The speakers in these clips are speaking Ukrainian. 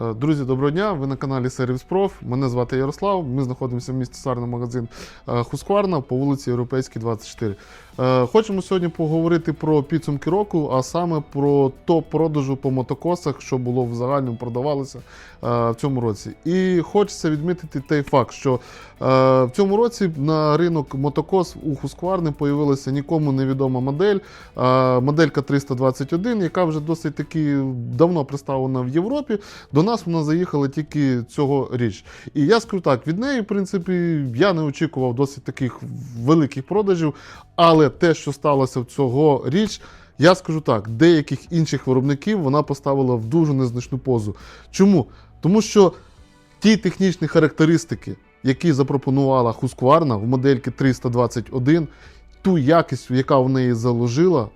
Е, Друзі, доброго дня! Ви на каналі Сервіс Проф. Мене звати Ярослав. Ми знаходимося в місті Сарна, магазин Хускварна по вулиці Європейській, 24. Е, Хочемо сьогодні поговорити про підсумки року, а саме про топ-продажу по мотокосах, що було в загальному продавалося е, в цьому році. І хочеться відмітити той факт, що е, в цьому році на ринок мотокос у Husqvarna появилася нікому невідома модель, моделька 321, яка вже досить таки давно представлена в Європі. До нас вона заїхала тільки цього річ. І я скажу так, від неї, в принципі, я не очікував досить таких великих продажів, але те, що сталося в цього річ. Я скажу так, деяких інших виробників вона поставила в дуже незначну позу. Чому? Тому що ті технічні характеристики, які запропонувала Husqvarna в модельки 321, ту якість, яка в неї заложила,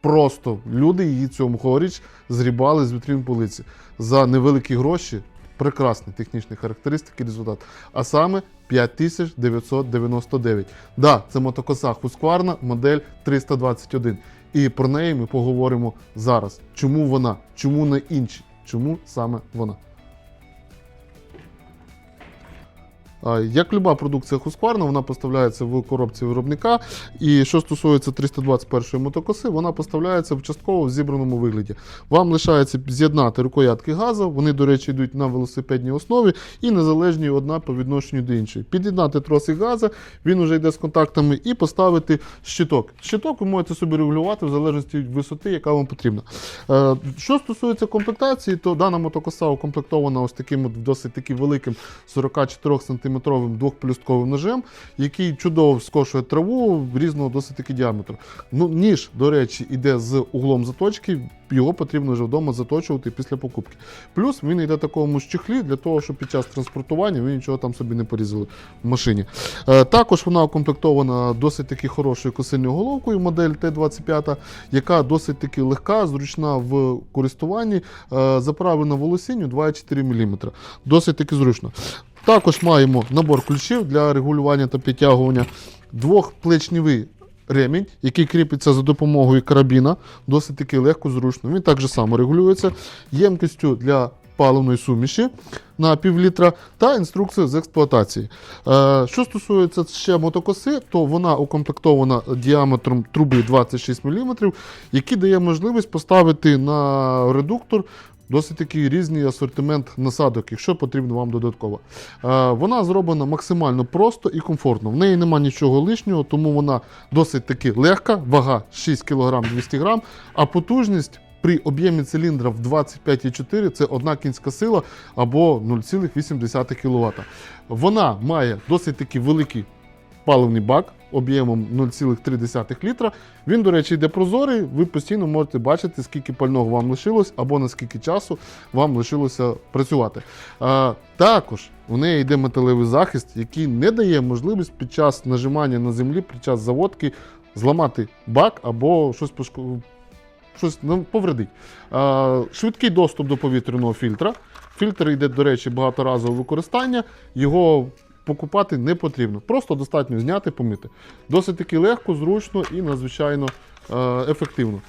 просто люди її цьому цьогоріч згрібали з вітрин полиці за невеликі гроші. Прекрасні технічні характеристики результат. А саме 5999. Да, це мотокоса Husqvarna, модель 321. І про неї ми поговоримо зараз. Чому вона? Чому не інші? Чому саме вона? Як люба продукція Husqvarna, вона поставляється в коробці виробника. І що стосується 321 мотокоси, вона поставляється в частково в зібраному вигляді. Вам лишається з'єднати рукоятки газу, вони, до речі, йдуть на велосипедній основі і незалежні одна по відношенню до іншої. Під'єднати тросик газу, він вже йде з контактами, і поставити щиток. Щиток ви можете собі регулювати в залежності від висоти, яка вам потрібна. Е, Що стосується комплектації, то дана мотокоса укомплектована ось таким досить таки великим 44 см двохплюстковим ножем, який чудово скошує траву різного досить таки діаметру. Ну, ніж, до речі, іде з углом заточки, його потрібно вже вдома заточувати після покупки. Плюс він йде в такому ж чехлі для того, щоб під час транспортування ви нічого там собі не порізали в машині. Е, Також вона укомплектована досить таки хорошою косильною головкою, модель Т-25, яка досить таки легка, зручна в користуванні, е, заправлена волосінню 2,4 мм. Досить таки зручно. Також маємо набор ключів для регулювання та підтягування, двохплечневий ремінь, який кріпиться за допомогою карабіна, досить таки легко, зручно. Він так же само регулюється ємкістю для паливної суміші на пів літра та інструкцію з експлуатації. Е, що стосується ще мотокоси, то вона укомплектована діаметром труби 26 мм, який дає можливість поставити на редуктор досить такий різний асортимент насадок, якщо потрібно вам додатково. Е, Вона зроблена максимально просто і комфортно. В неї немає нічого лишнього, тому вона досить таки легка, вага 6 кг 200 г, а потужність. При об'ємі циліндра в 25,4 це одна кінська сила або 0,8 кВт. Вона має досить таки великий паливний бак об'ємом 0,3 літра. Він, до речі, йде прозорий. Ви постійно можете бачити, скільки пального вам лишилось, або наскільки часу вам лишилося працювати. А, також у неї йде металевий захист, який не дає можливість під час нажимання на землі, під час заводки зламати бак або щось пошко- щось ну, повредить. Швидкий доступ до повітряного фільтра. Фільтр йде, до речі, багаторазове використання. Його покупати не потрібно. Просто достатньо зняти, помити. Досить таки легко, зручно і надзвичайно е, ефективно.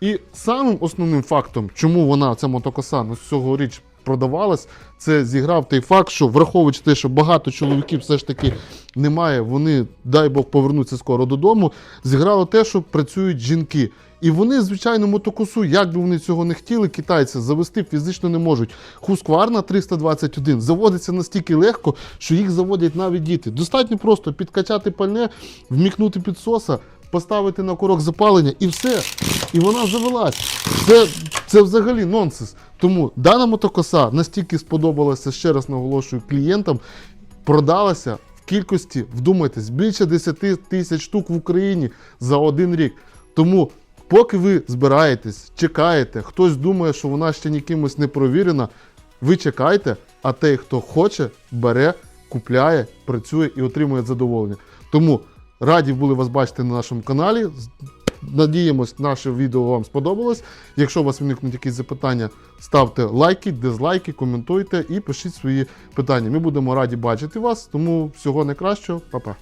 І самим основним фактом, чому вона, ця мотокоса, на цьогоріч продавалась, це зіграв той факт, що враховуючи те, що багато чоловіків все ж таки немає, вони, дай Бог, повернуться скоро додому. Зіграло те, що працюють жінки. І вони, звичайно, мотокосу, як би вони цього не хотіли, китайці завести фізично не можуть. Husqvarna 321 заводиться настільки легко, що їх заводять навіть діти. Достатньо просто підкачати пальне, вмікнути підсоса, поставити на курок запалення і все. І вона завелась. Це, це взагалі нонсенс. Тому дана мотокоса настільки сподобалася, ще раз наголошую, клієнтам, продалася в кількості, вдумайтесь, більше 10 тисяч штук в Україні за один рік. Тому, поки ви збираєтесь, чекаєте, хтось думає, що вона ще нікимось не провірена, ви чекайте, а той, хто хоче, бере, купляє, працює і отримує задоволення. Тому раді були вас бачити на нашому каналі. Надіємось, наше відео вам сподобалось. Якщо у вас виникнуть якісь запитання, ставте лайки, дизлайки, коментуйте і пишіть свої питання. Ми будемо раді бачити вас. Тому всього найкращого, Па-па.